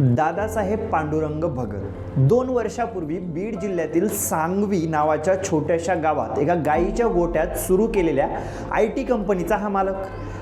दादासाहेब पांडुरंग भगत. दोन वर्षापूर्वी बीड जिल्ह्यातील सांगवी नावाच्या छोट्याशा गावात एका गायीच्या गोट्यात सुरू केलेल्या आय टी कंपनीचा हा मालक.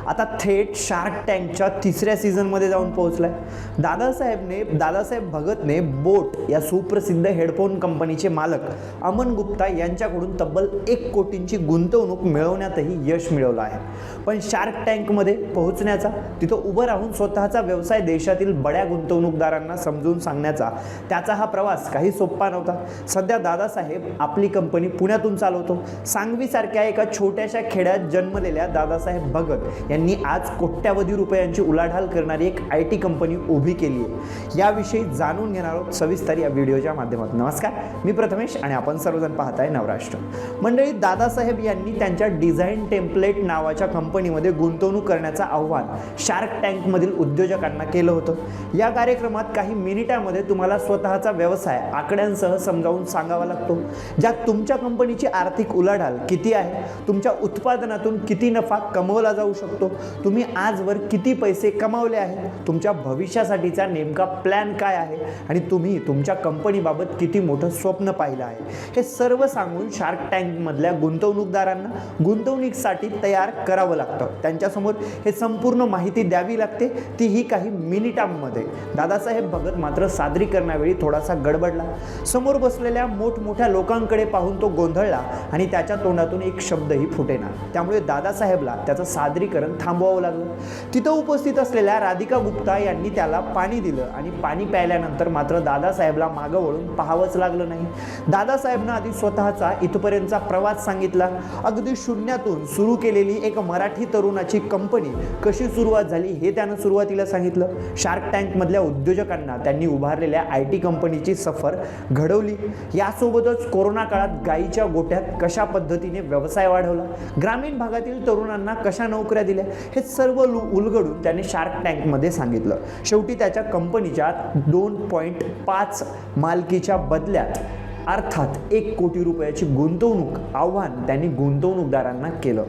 आता थेट शार्क टँकच्या तिसऱ्या सीझनमध्ये जाऊन पोहोचलाय. दादासाहेबने दादासाहेब भगतने बोट या सुप्रसिद्ध हेडफोन कंपनीचे मालक अमन गुप्ता यांच्याकडून तब्बल एक कोटींची गुंतवणूक मिळवण्यातही यश मिळवलं आहे. पण शार्क टँकमध्ये पोहोचण्याचा तिथं उभं राहून स्वतःचा व्यवसाय देशातील बड्या गुंतवणूक गुंतवणूकदारांना समजून सांगण्याचा त्याचा हा प्रवास काही सोपा नव्हता. सध्या दादासाहेब आपली कंपनी पुण्यातून चालवतो. सांगवीसारख्या एका छोट्याशा खेड्यात जन्मलेल्या दादासाहेब भगत यांनी आज कोट्यावधी रुपयांची उलाढाल करणारी एक आय टी कंपनी उभी केली आहे. याविषयी जाणून घेणार आहोत सविस्तर या व्हिडिओच्या माध्यमातून. नमस्कार मी प्रथमेश आणि आपण सर्वजण पाहताय नवराष्ट्र. मंडळी दादासाहेब यांनी त्यांच्या डिझाईन टेम्पलेट नावाच्या कंपनीमध्ये गुंतवणूक करण्याचं आव्हान शार्क टँकमधील उद्योजकांना केलं होतं. या कार्यक्रम कार्यक्रमात काही मिनिटामध्ये तुम्हाला स्वतःचा व्यवसाय आकड्यांसह समजावून सांगावा लागतो. ज्यात तुमच्या कंपनीची आर्थिक उलाढाल किती आहे तुमच्या उत्पादनातून किती नफा कमवला जाऊ शकतो तुम्ही आजवर किती पैसे कमावले आहेत तुमच्या भविष्यासाठीचा नेमका प्लॅन काय आहे आणि तुम्ही तुमच्या कंपनीबाबत किती मोठं स्वप्न पाहिलं आहे. हे सर्व सांगून शार्क टँकमधल्या गुंतवणूकदारांना गुंतवणुकीसाठी तयार करावं लागतं. त्यांच्यासमोर हे संपूर्ण माहिती द्यावी लागते. तीही काही मिनिटांमध्ये. दादा दादासाहेब भगत मात्र सादरीकरणावेळी थोडासा गडबडला. समोर बसलेल्या मोठमोठ्या लोकांकडे पाहून तो गोंधळला आणि त्याच्या तोंडातून एक शब्दही फुटेना. त्यामुळे दादासाहेबला त्याचं सादरीकरण थांबवावं लागलं. तिथं उपस्थित असलेल्या राधिका गुप्ता यांनी त्याला पाणी दिलं आणि पाणी प्यायल्यानंतर मात्र दादासाहेबला मागं वळून पाहावंच लागलं नाही. दादासाहेबनं आधी स्वतःचा इथपर्यंतचा प्रवास सांगितला. अगदी शून्यातून सुरू केलेली एक मराठी तरुणाची कंपनी कशी सुरुवात झाली हे त्यानं सुरुवातीला सांगितलं. शार्क टँकमधल्या उद्योग उद्योजकांना त्यांनी उभारलेल्या आय टी कंपनीची सफर घडवली. यासोबतच कोरोना काळात गायीच्या गोट्यात कशा पद्धतीने व्यवसाय वाढवला? ग्रामीण भागातील तरुणांना कशा नोकऱ्या दिल्या? हे सर्व लु- उलगडून त्यांनी शार्क टँकमध्ये सांगितलं. शेवटी त्याच्या कंपनीच्या दोन पॉईंट पाच मालकीच्या बदल्यात अर्थात एक कोटी रुपयाची गुंतवणूक आव्हान त्यांनी गुंतवणूकदारांना केलं.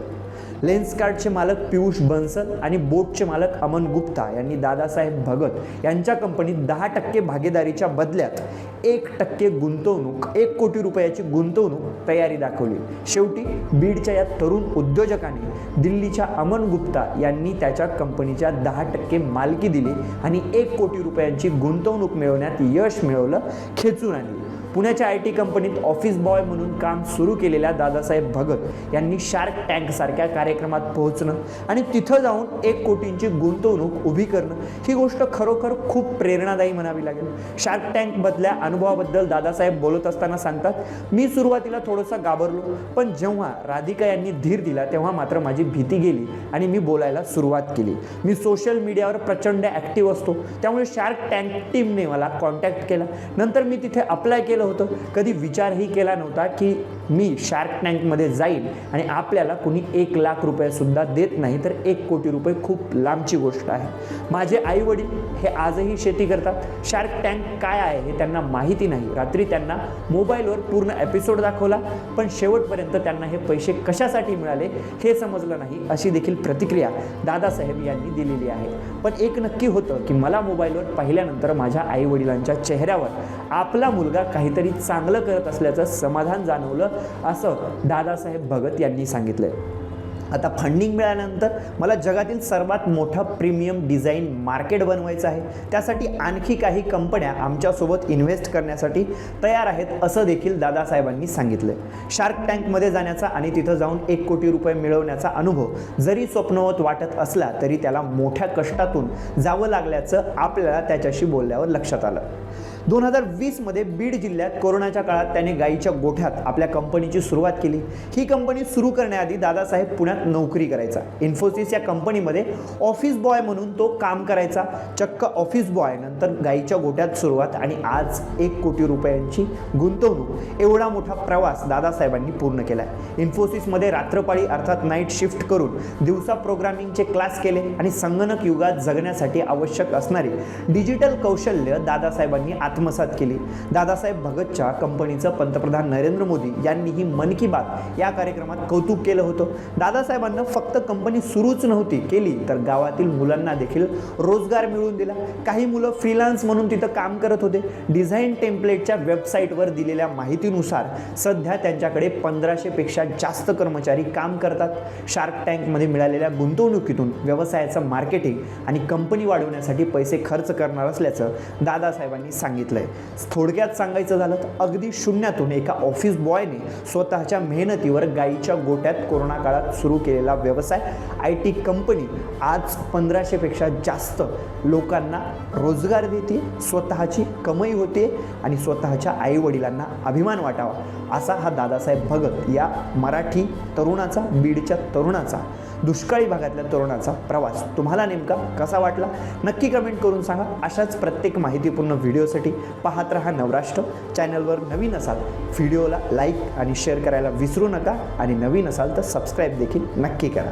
लेन्सकार्डचे मालक पियुष बन्सल आणि बोटचे मालक अमन गुप्ता यांनी दादासाहेब भगत यांच्या कंपनीत दहा टक्के भागीदारीच्या बदल्यात एक टक्के गुंतवणूक एक कोटी रुपयाची गुंतवणूक तयारी दाखवली. शेवटी बीडच्या या तरुण उद्योजकाने दिल्लीच्या अमन गुप्ता यांनी त्याच्या कंपनीच्या दहा टक्के मालकी दिली आणि एक कोटी रुपयांची गुंतवणूक मिळवण्यात यश मिळवलं खेचून आणली. पुण्याच्या आय टी कंपनीत ऑफिस बॉय म्हणून काम सुरू केलेल्या दादासाहेब भगत यांनी शार्क टँकसारख्या कार्यक्रमात पोहोचणं आणि तिथं जाऊन एक कोटींची गुंतवणूक उभी करणं ही गोष्ट खरोखर खूप प्रेरणादायी म्हणावी लागेल. शार्क टँकमधल्या अनुभवाबद्दल दादासाहेब बोलत असताना सांगतात मी सुरुवातीला थोडंसं घाबरलो पण जेव्हा राधिका यांनी धीर दिला तेव्हा मात्र माझी भीती गेली आणि मी बोलायला सुरुवात केली. मी सोशल मीडियावर प्रचंड ॲक्टिव्ह असतो त्यामुळे शार्क टँक टीमने मला कॉन्टॅक्ट केला. नंतर मी तिथे अप्लाय केलं. होतं. कधी विचारही केला नव्हता की मी शार्क टँकमध्ये जाईल आणि आपल्याला कुणी एक लाख रुपयेसुद्धा देत नाही तर एक कोटी रुपये खूप लांबची गोष्ट आहे. माझे आईवडील हे आजही शेती करतात. शार्क टँक काय आहे हे त्यांना माहिती नाही. रात्री त्यांना मोबाईलवर पूर्ण एपिसोड दाखवला पण शेवटपर्यंत त्यांना हे पैसे कशासाठी मिळाले हे समजलं नाही अशी देखील प्रतिक्रिया दादासाहेब यांनी दिलेली आहे. पण एक नक्की होतं की मला मोबाईलवर पाहिल्यानंतर माझ्या आईवडिलांच्या चेहऱ्यावर आपला मुलगा काहीतरी चांगलं करत असल्याचं समाधान जाणवलं असं दादासाहेब भगत यांनी सांगितलंय. आता फंडिंग मिळाल्यानंतर मला जगातील सर्वात मोठं प्रीमियम डिझाईन मार्केट बनवायचं आहे. त्यासाठी आणखी काही कंपन्या आमच्यासोबत इन्व्हेस्ट करण्यासाठी तयार आहेत असं देखील दादासाहेबांनी सांगितलं शार्क टँकमध्ये जाण्याचा आणि तिथं जाऊन एक कोटी रुपये मिळवण्याचा अनुभव जरी स्वप्नवत वाटत असला तरी त्याला मोठ्या कष्टातून जावं लागल्याचं आपल्याला त्याच्याशी बोलल्यावर लक्षात आलं. दोन हजार वीसमध्ये बीड जिल्ह्यात कोरोनाच्या काळात त्याने गायीच्या गोठ्यात आपल्या कंपनीची सुरुवात केली. ही कंपनी सुरू करण्याआधी दादासाहेब पुण्यात नोकरी करायचा. इन्फोसिस या कंपनीमध्ये ऑफिस बॉय म्हणून तो काम करायचा. चक्क ऑफिस बॉय नंतर गायीच्या गोठ्यात सुरुवात आणि आज एक कोटी रुपयांची गुंतवणूक. एवढा मोठा प्रवास दादासाहेबांनी पूर्ण केला आहे इन्फोसिसमध्ये रात्रपाळी अर्थात नाईट शिफ्ट करून दिवसा प्रोग्रामिंगचे क्लास केले आणि संगणक युगात जगण्यासाठी आवश्यक असणारे डिजिटल कौशल्य दादासाहेबांनी आत्मसात केली. दादासाहेब भगतच्या कंपनीचं पंतप्रधान नरेंद्र मोदी यांनीही मन की बात या कार्यक्रमात कौतुक केलं होतं. दादासाहेबांना फक्त कंपनी सुरूच नव्हती केली तर गावातील मुलांना देखील रोजगार मिळवून दिला. काही मुलं फ्रीलान्स म्हणून तिथं काम करत होते. डिझाईन टेम्पलेटच्या वेबसाईटवर दिलेल्या माहितीनुसार सध्या त्यांच्याकडे पंधराशेपेक्षा जास्त कर्मचारी काम करतात. शार्क टँकमध्ये मिळालेल्या गुंतवणुकीतून व्यवसायाचं मार्केटिंग आणि कंपनी वाढवण्यासाठी पैसे खर्च करणार असल्याचं दादासाहेबांनी सांगितलं. सांगितलंय. थोडक्यात सांगायचं झालं तर अगदी शून्यातून एका ऑफिस बॉयने स्वतःच्या मेहनतीवर गाईच्या गोट्यात कोरोना काळात सुरू केलेला व्यवसाय आय टी कंपनी आज पंधराशेपेक्षा जास्त लोकांना रोजगार देते स्वतःची कमाई होते आणि स्वतःच्या आईवडिलांना अभिमान वाटावा. असा हा दादासाहेब भगत या मराठी तरुणाचा बीडच्या तरुणाचा दुष्काळी भागातल्या तरुणाचा प्रवास. तुम्हाला नेमका कसा वाटला? नक्की कमेंट करून सांगा. अशाच प्रत्येक माहितीपूर्ण व्हिडिओसाठी पाहत रहा नवराष्ट्र. चॅनलवर नवीन असाल व्हिडिओला लाईक आणि शेअर करायला विसरू नका. आणि नवीन असाल तर सबस्क्राईब देखील नक्की करा.